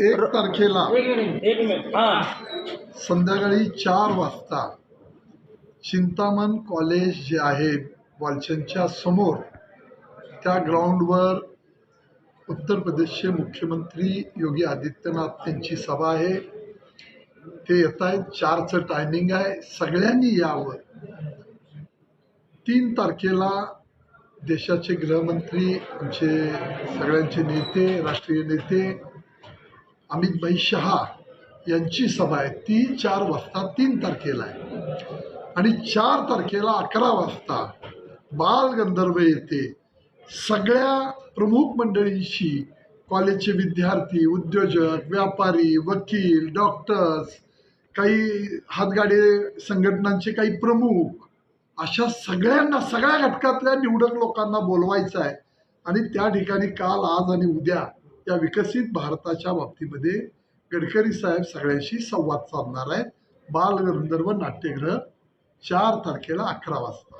एक तारखेला. एक मिनिट एक मिनिट. हा. संध्याकाळी चार वाजता चिंतामण कॉलेज जे आहे वालचंदच्या समोर त्या ग्राउंडवर उत्तर प्रदेशचे मुख्यमंत्री योगी आदित्यनाथ यांची सभा आहे. ते येत आहेत. चारचं टायमिंग आहे. सगळ्यांनी यावं. तीन तारखेला देशाचे गृहमंत्री आमचे सगळ्यांचे नेते राष्ट्रीय नेते अमितबाई शहा यांची सभा आहे. ती चार वाजता तीन तारखेला आहे. आणि चार तारखेला अकरा वाजता बाल गंधर्व येथे सगळ्या प्रमुख मंडळींशी कॉलेजचे विद्यार्थी उद्योजक व्यापारी वकील डॉक्टर्स काही हातगाडे संघटनांचे काही प्रमुख अशा सगळ्यांना सगळ्या घटकातल्या निवडक लोकांना बोलवायचं आहे. आणि त्या ठिकाणी काल आज आणि उद्या या विकसित भारताच्या बाबतीमध्ये गडकरी साहेब सगळ्यांशी संवाद साधणार आहेत. बालगंधर्व नाट्यगृह चार तारखेला अकरा वाजता.